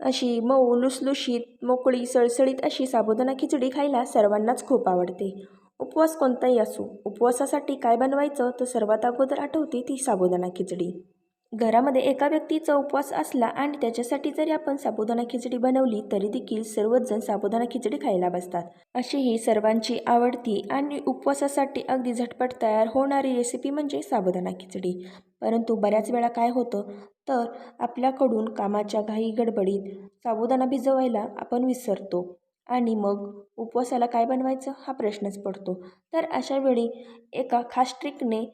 अशी मऊ लुसलुशीत मोकळी सळसळीत अशी साबुदाणा खिचडी खायला सर्वांनाच खूप आवडते. उपवास कोणताही असो उपवासासाठी काय बनवायचं तर सर्वात अगोदर आठवते ती साबुदाणा खिचडी. घरामध्ये एका व्यक्तीचा उपवास असला आणि त्याच्यासाठी जरी आपण साबुदाणा खिचडी बनवली तरी देखील सर्वच जण साबुदाणा खिचडी खायला बसतात. अशी ही सर्वांची आवडती आणि उपवासासाठी अगदी झटपट तयार होणारी रेसिपी म्हणजे साबुदाणा खिचडी. परंतु बऱ्याच वेळा काय होतं तर आपल्याकडून कामाच्या घाई गडबडीत साबुदाणा भिजवायला आपण विसरतो. आणि मग उपवासाला काय बनवायचं हा प्रश्नच पडतो. तर अशावेळी एका खास ट्रिकने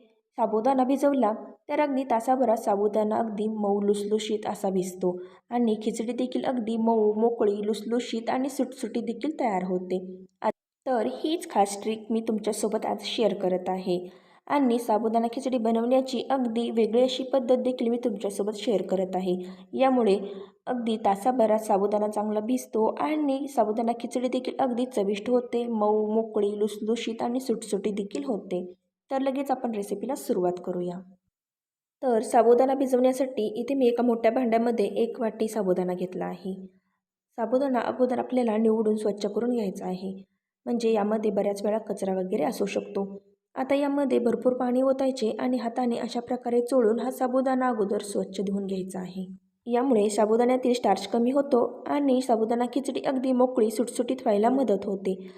साबुदाणा भिजवला तर अगदी तासाभरात साबुदाणा अगदी मऊ लुसलुशीत असा भिजतो आणि खिचडी देखील अगदी मऊ मोकळी लुसलुशीत आणि सुटसुटी देखील तयार होते. तर हीच खास ट्रिक मी तुमच्यासोबत आज शेअर करत आहे. आणि साबुदाणा खिचडी बनवण्याची अगदी वेगळी अशी पद्धत देखील मी तुमच्यासोबत शेअर करत आहे. यामुळे अगदी तासाभरात साबुदाणा चांगला भिजतो आणि साबुदाणा खिचडी देखील अगदी चविष्ट होते मऊ मोकळी लुसलुशीत आणि सुटसुटी देखील होते. तर लगेच आपण रेसिपीला सुरुवात करूया. तर साबुदाणा भिजवण्यासाठी इथे मी एका मोठ्या भांड्यामध्ये एक वाटी साबुदाणा घेतला आहे. साबुदाणा अगोदर आपल्याला निवडून स्वच्छ करून घ्यायचा आहे. म्हणजे यामध्ये बऱ्याच वेळा कचरा वगैरे असू शकतो. आता यामध्ये भरपूर पाणी ओतायचे आणि हाताने अशा प्रकारे चोळून हा साबुदाणा अगोदर स्वच्छ धुवून घ्यायचा आहे. यामुळे साबुदाण्यातील स्टार्च कमी होतो आणि साबुदाणा खिचडी अगदी मोकळी सुटसुटीत व्हायला मदत होते.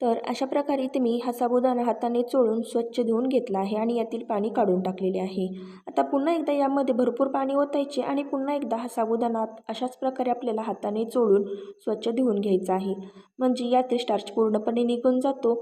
तर अशा प्रकारे इथे मी हा साबुदाणा हाताने चोळून स्वच्छ धुवून घेतला आहे आणि यातील पाणी काढून टाकलेले आहे. आता पुन्हा एकदा यामध्ये भरपूर पाणी ओतायचे आणि पुन्हा एकदा हा साबुदाणा अशाच प्रकारे आपल्याला हाताने चोळून स्वच्छ धुवून घ्यायचा आहे. म्हणजे यातील स्टार्च पूर्णपणे निघून जातो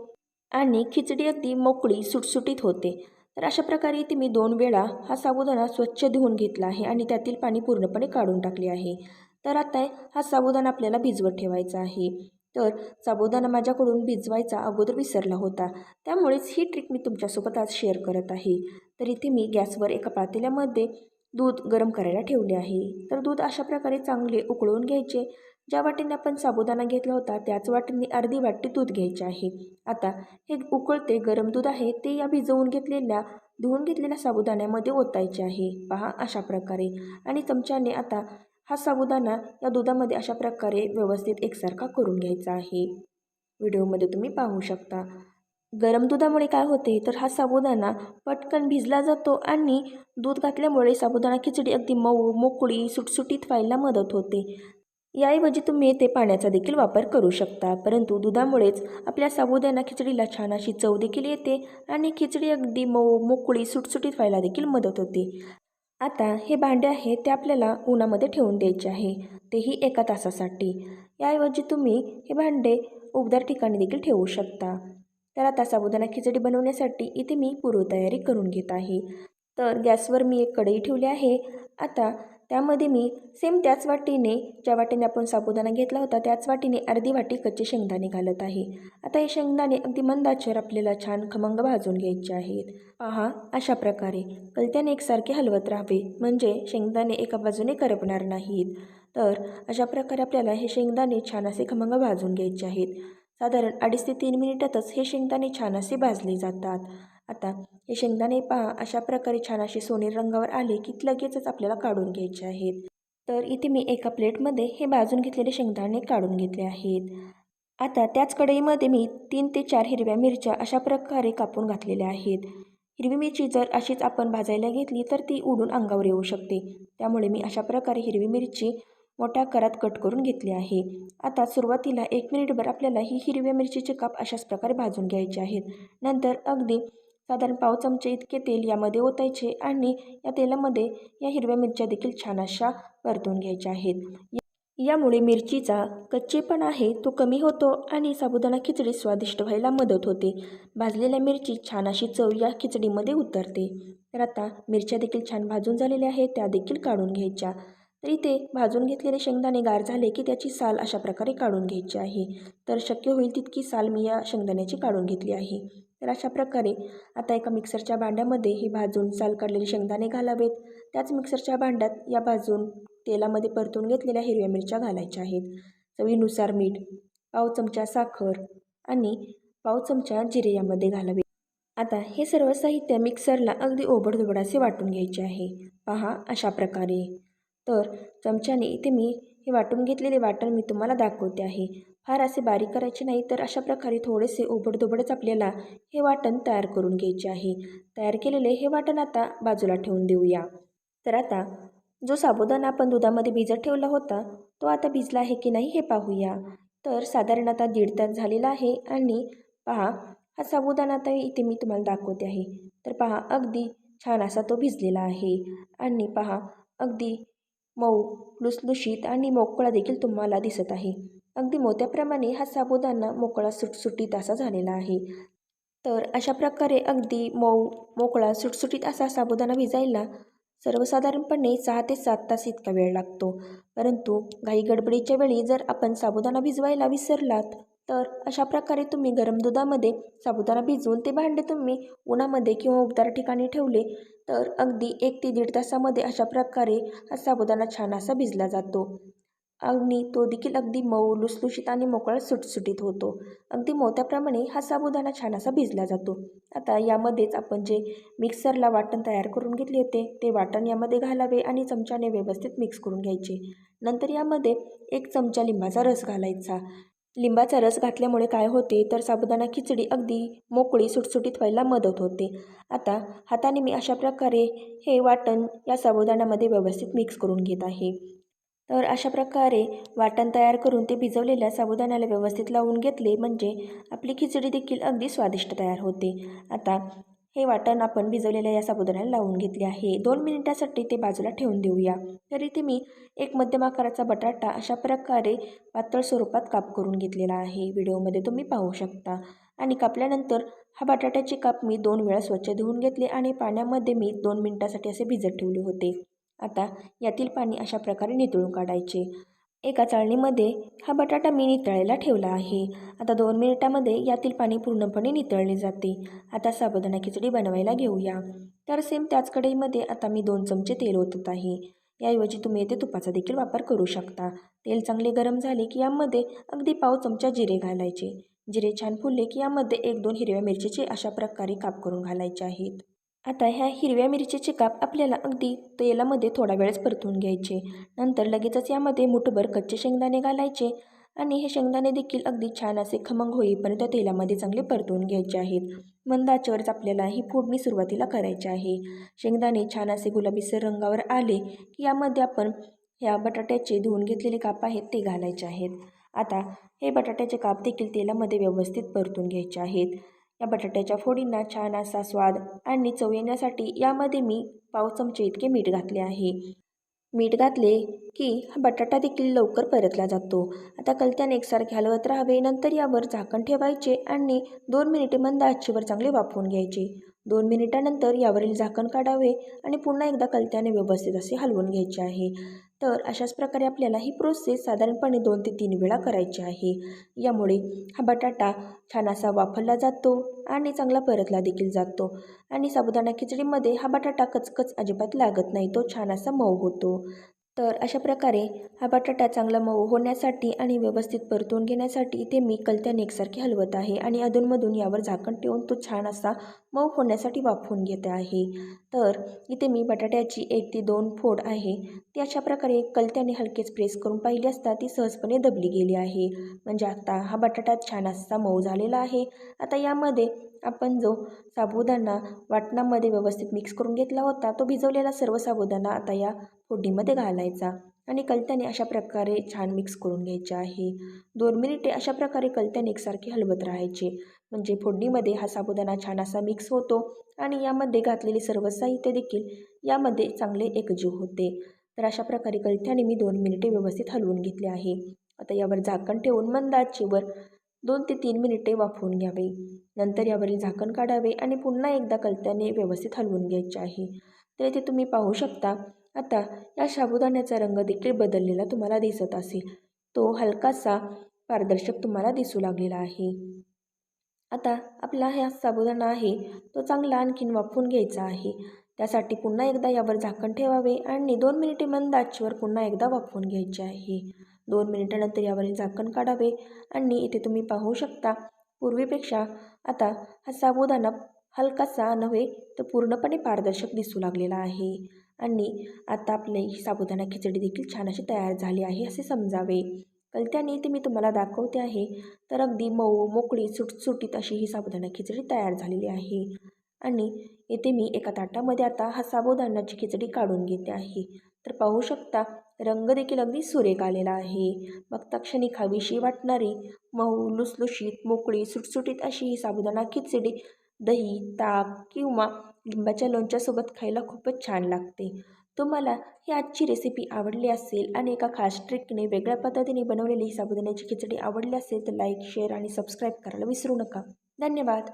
आणि खिचडी अगदी मोकळी सुटसुटीत होते. तर अशा प्रकारे इथे मी दोन वेळा हा साबुदाणा स्वच्छ धुवून घेतला आहे आणि त्यातील पाणी पूर्णपणे काढून टाकले आहे. तर आता हा साबुदाणा आपल्याला भिजवत ठेवायचा आहे. तर साबुदाणा माझ्याकडून भिजवायचा अगोदर विसरला होता. त्यामुळेच ही ट्रिक मी तुमच्यासोबत आज शेअर करत आहे. तर इथे मी गॅसवर एका पातेल्यामध्ये दूध गरम करायला ठेवले आहे. तर दूध अशा प्रकारे चांगले उकळून घ्यायचे. ज्या वाटीने आपण साबुदाणा घेतला होता त्याच वाटीने अर्धी वाटी दूध घ्यायचे आहे. आता हे उकळते गरम दूध आहे ते या भिजवून घेतलेल्या धुवून घेतलेल्या साबुदाण्यामध्ये ओतायचे आहे. पहा अशा प्रकारे. आणि चमच्याने आता हा साबुदाणा या दुधामध्ये अशा प्रकारे व्यवस्थित एकसारखा करून घ्यायचा आहे. व्हिडिओमध्ये तुम्ही पाहू शकता. गरम दुधामुळे काय होते? तर हा साबुदाणा पटकन भिजला जातो आणि दूध घातल्यामुळे साबुदाणा खिचडी अगदी मऊ मोकळी सुटसुटीत व्हायला मदत होते. याऐवजी तुम्ही ते पाण्याचा देखील वापर करू शकता. परंतु दुधामुळेच आपल्या साबुदाणा खिचडीला छान अशी चव देखील येते आणि खिचडी अगदी मऊ मोकळी सुटसुटीत व्हायला देखील मदत होते. आता हे भांडे आहे ते आपल्याला उन्हामध्ये ठेवून द्यायचे आहे. तेही एका तासासाठी. याऐवजी तुम्ही हे भांडे उबदार ठिकाणी देखील ठेवू शकता. तर आता साबुदाणा खिचडी बनवण्यासाठी इथे मी पूर्वतयारी करून घेत आहे. तर गॅसवर मी एक कढई ठेवली आहे. आता त्यामध्ये मी सेम त्याच वाटीने ज्या वाटीने आपण साबुदाणा घेतला होता त्याच वाटीने अर्धी वाटी कच्चे शेंगदाणे घालत आहे. आता हे शेंगदाणे अगदी मंदाचर आपल्याला छान खमंग भाजून घ्यायचे आहेत. पहा अशा प्रकारे कलत्याने एकसारखे हलवत राहावे म्हणजे शेंगदाणे एका बाजूने करपणार नाहीत. तर अशा प्रकारे आपल्याला हे शेंगदाणे छान असे खमंग भाजून घ्यायचे आहेत. साधारण अडीच ते तीन मिनिटातच हे शेंगदाणे छान असे भाजले जातात. आता हे शेंगदाणे पहा अशा प्रकारे छान असे सोनेरी रंगावर आले की लगेचच आपल्याला काढून घ्यायचे आहेत. तर इथे मी एका प्लेटमध्ये हे भाजून घेतलेले शेंगदाणे काढून घेतले आहेत. आता त्याच कढईमध्ये मी तीन ते चार हिरव्या मिरच्या अशा प्रकारे कापून घातलेल्या आहेत. हिरवी मिरची जर अशीच आपण भाजायला घेतली तर ती उडून अंगावर येऊ शकते. त्यामुळे मी अशा प्रकारे हिरवी मिरची मोठ्या आकारात कट करून घेतली आहे. आता सुरुवातीला एक मिनिटभर आपल्याला ही हिरव्या मिरचीचे काप अशाच प्रकारे भाजून घ्यायचे आहेत. नंतर अगदी साधारण पाव चमचे इतके तेल यामध्ये ओतायचे आणि या तेलामध्ये या हिरव्या मिरच्या देखील छान अशा परतून घ्यायच्या आहेत. यामुळे मिरचीचा कच्चेपण आहे तो कमी होतो आणि साबुदाणा खिचडी स्वादिष्ट व्हायला मदत होते. भाजलेल्या मिरची छान अशी चव या खिचडीमध्ये उतरते. तर आता मिरच्या देखील छान भाजून झालेल्या आहेत त्या देखील काढून घ्यायच्या. तर इथे भाजून घेतलेले शेंगदाणे गार झाले की त्याची साल अशा प्रकारे काढून घ्यायची आहे. तर शक्य होईल तितकी साल मी या शेंगदाण्याची काढून घेतली आहे. तर अशा प्रकारे आता एका मिक्सरच्या भांड्यामध्ये ही भाजून साल काढलेले शेंगदाणे घालावेत. त्याच मिक्सरच्या भांड्यात या भाजून तेलामध्ये परतून घेतलेल्या हिरव्या मिरच्या घालायच्या आहेत. चवीनुसार मीठ पाव चमचा साखर आणि पाव चमचा जिरे यामध्ये घालावे. आता हे सर्व साहित्य मिक्सरला अगदी ओबडधोबड असे वाटून घ्यायचे आहे. पहा अशा प्रकारे. तर चमच्याने इथे मी हे वाटून घेतलेले वाटण मी तुम्हाला दाखवते आहे. फार असे बारीक करायचे नाही तर अशा प्रकारे थोडेसे ओबडधोबडच आपल्याला हे वाटण तयार करून घ्यायचे आहे. तयार केलेले हे वाटण आता बाजूला ठेवून देऊया. तर आता जो साबुदाणा आपण दुधामध्ये भिजत ठेवला होता तो आता भिजला आहे की नाही हे पाहूया. तर साधारण आता दीड तास झालेला आहे आणि पहा हा साबुदाणा आता इथे मी तुम्हाला दाखवते आहे. तर पहा अगदी छान असा तो भिजलेला आहे. आणि पहा अगदी मऊ लुसलुशीत आणि मोकळा देखील तुम्हाला दिसत आहे. अगदी मोत्याप्रमाणे हा साबुदाणा मोकळा सुटसुटीत असा झालेला आहे. तर अशा प्रकारे अगदी मऊ मोकळा सुटसुटीत असा साबुदाणा भिजायला सर्वसाधारणपणे सहा ते सात तास इतका वेळ लागतो. परंतु घाई गडबडीच्या वेळी जर आपण साबुदाणा भिजवायला विसरलात तर अशा प्रकारे तुम्ही गरम दुधामध्ये साबुदाणा भिजवून ते भांडे तुम्ही उन्हामध्ये किंवा उबदार ठिकाणी ठेवले तर अगदी एक ते दीड तासामध्ये अशा प्रकारे हा साबुदाणा छान असा भिजला जातो. आणि तो देखील अगदी मऊ लुसलुशीत आणि मोकळा सुटसुटीत होतो. अगदी मोत्याप्रमाणे हा साबुदाणा छान असा भिजला जातो. आता यामध्येच आपण जे मिक्सरला वाटण तयार करून घेतले होते ते वाटण यामध्ये घालावे आणि चमच्याने व्यवस्थित मिक्स करून घ्यायचे. नंतर यामध्ये एक चमचा लिंबाचा रस घालायचा. लिंबाचा रस घातल्यामुळे काय होते तर साबुदाणा खिचडी अगदी मोकळी सुटसुटीत व्हायला मदत होते. आता हाताने मी अशा प्रकारे हे वाटण या साबुदाण्यामध्ये व्यवस्थित मिक्स करून घेत आहे. तर अशा प्रकारे वाटण तयार करून ते भिजवलेल्या साबुदाण्याला व्यवस्थित लावून घेतले म्हणजे आपली खिचडी देखील अगदी स्वादिष्ट तयार होते. आता हे वाटण आपण भिजवलेल्या या साबुदाण्याला लावून घेतले आहे. दोन मिनिटासाठी ते बाजूला ठेवून देऊया. तर इथे मी एक मध्यम आकाराचा बटाटा अशा प्रकारे पातळ स्वरूपात काप करून घेतलेला आहे. व्हिडिओमध्ये तुम्ही पाहू शकता. आणि कापल्यानंतर हा बटाट्याचे काप मी दोन वेळा स्वच्छ धुवून घेतले आणि पाण्यामध्ये मी दोन मिनिटासाठी असे भिजत ठेवले होते. आता यातील पाणी अशा प्रकारे नितळून काढायचे. एका चाळणीमध्ये हा बटाटा मी नितळायला ठेवला आहे. आता दोन मिनिटामध्ये यातील पाणी पूर्णपणे नितळले जाते. आता साबुदाणा खिचडी बनवायला घेऊया. तर सेम त्याच कढईमध्ये आता मी दोन चमचे तेल ओतत आहे. याऐवजी तुम्ही येथे तुपाचा देखील वापर करू शकता. तेल चांगले गरम झाले की यामध्ये अगदी पाव चमचा जिरे घालायचे. जिरे छान फुलले की यामध्ये एक दोन हिरव्या मिरचीचे अशा प्रकारे काप करून घालायचे आहेत. आता ह्या हिरव्या मिरचीचे काप आपल्याला अगदी तेलामध्ये थोडा वेळच परतून घ्यायचे. नंतर लगेचच यामध्ये मुठभर कच्चे शेंगदाणे घालायचे आणि हे शेंगदाणे देखील अगदी छान असे खमंग होईपर्यंत तेलामध्ये चांगले परतून घ्यायचे आहेत. मंद आचेवरच आपल्याला ही फोडणी सुरुवातीला करायची आहे. शेंगदाणे छान असे गुलाबीसर रंगावर आले की यामध्ये आपण ह्या बटाट्याचे धुवून घेतलेले काप आहेत ते घालायचे आहेत. आता हे बटाट्याचे काप देखील तेलामध्ये व्यवस्थित परतून घ्यायचे आहेत. या बटाट्याच्या फोडींना छान असा स्वाद आणि चव येण्यासाठी यामध्ये मी पाव चमचे इतके मीठ घातले आहे. मीठ घातले की हा बटाटा देखील लवकर परतला जातो. आता कलत्याने एकसारखे हलवत राहावे नंतर यावर झाकण ठेवायचे आणि दोन मिनिटे मंद आचेवर चांगले वाफवून घ्यायचे. दोन मिनिटानंतर यावरील झाकण काढावे आणि पुन्हा एकदा कलत्याने व्यवस्थित असे हलवून घ्यायचे आहे. तर अशाच प्रकारे आपल्याला ही प्रोसेस साधारणपणे दोन ते तीन वेळा करायची आहे. यामुळे हा बटाटा छान असा वाफरला जातो आणि चांगला परतला देखील जातो. आणि साबुदाणा खिचडीमध्ये हा बटाटा कचकच अजिबात लागत नाही तो छान असा मऊ होतो. तर अशा प्रकारे हा बटाटा चांगला मऊ होण्यासाठी आणि व्यवस्थित परतून घेण्यासाठी इथे मी कलत्याने एकसारखे हलवत आहे आणि अधूनमधून यावर झाकण ठेवून तो छान असा मऊ होण्यासाठी वाफवून घेते आहे. तर इथे मी बटाट्याची एक ते दोन फोड आहे. ती अशा प्रकारे कलत्याने हलकेच प्रेस करून पाहिली असता ती सहजपणे दबली गेली आहे. म्हणजे आता हा बटाटा छान असा मऊ झालेला आहे. आता यामध्ये आपण जो साबुदाणा वाटणामध्ये व्यवस्थित मिक्स करून घेतला होता तो भिजवलेला सर्व साबुदाणा आता या फोडणीमध्ये घालायचा आणि कलत्याने अशा प्रकारे छान मिक्स करून घ्यायचे आहे. दोन मिनिटे अशा प्रकारे कलत्याने एकसारखे हलवत राहायचे. म्हणजे फोडणीमध्ये हा साबुदाणा छान असा मिक्स होतो आणि यामध्ये घातलेले सर्व साहित्य देखील यामध्ये चांगले एकजीव होते. तर अशा प्रकारे कलत्याने मी दोन मिनिटे व्यवस्थित हलवून घेतले आहे. आता यावर झाकण ठेवून मंद आचेवर दोन ते तीन मिनिटे वाफवून घ्यावे. नंतर यावरील झाकण काढावे आणि पुन्हा एकदा कलत्याने व्यवस्थित हलवून घ्यायचे आहे. तर येथे तुम्ही पाहू शकता आता या साबुदाण्याचा रंग देखील बदललेला तुम्हाला दिसत असेल. तो हलकासा पारदर्शक तुम्हाला दिसू लागलेला आहे. आता आपला हा साबुदाणा आहे तो चांगला आणखीन वाफवून घ्यायचा आहे. त्यासाठी पुन्हा एकदा यावर झाकण ठेवावे आणि दोन मिनिटे मंद आचीवर पुन्हा एकदा वाफवून घ्यायचे आहे. दोन मिनिटानंतर यावरील झाकण काढावे आणि इथे तुम्ही पाहू शकता पूर्वीपेक्षा आता हा साबुदाणा हलकासा नव्हे तर पूर्णपणे पारदर्शक दिसू लागलेला आहे. आणि आता आपली ही साबुदाणा खिचडी देखील छान अशी तयार झाली आहे असे समजावे. कलत्याने ते मी तुम्हाला दाखवते आहे. तर अगदी मऊ मोकळी सुटसुटीत अशी ही साबुदाणा खिचडी तयार झालेली आहे. आणि येथे मी एका ताटामध्ये आता हा साबुदाण्याची खिचडी काढून घेते आहे. तर पाहू शकता रंग देखील अगदी सुरेख आलेला आहे. बघता क्षणी खावीशी वाटणारी मऊ लुसलुशीत मोकळी सुटसुटीत अशी ही साबुदाणा खिचडी दही ताक किंवा लिंबाच्या लोणच्यासोबत खायला खूपच छान लागते. तुम्हाला ही आजची रेसिपी आवडली असेल आणि एका खास ट्रिकने वेगळ्या पद्धतीने बनवलेली ही साबुदाण्याची खिचडी आवडली असेल तर लाईक शेअर आणि सबस्क्राईब करायला विसरू नका. धन्यवाद!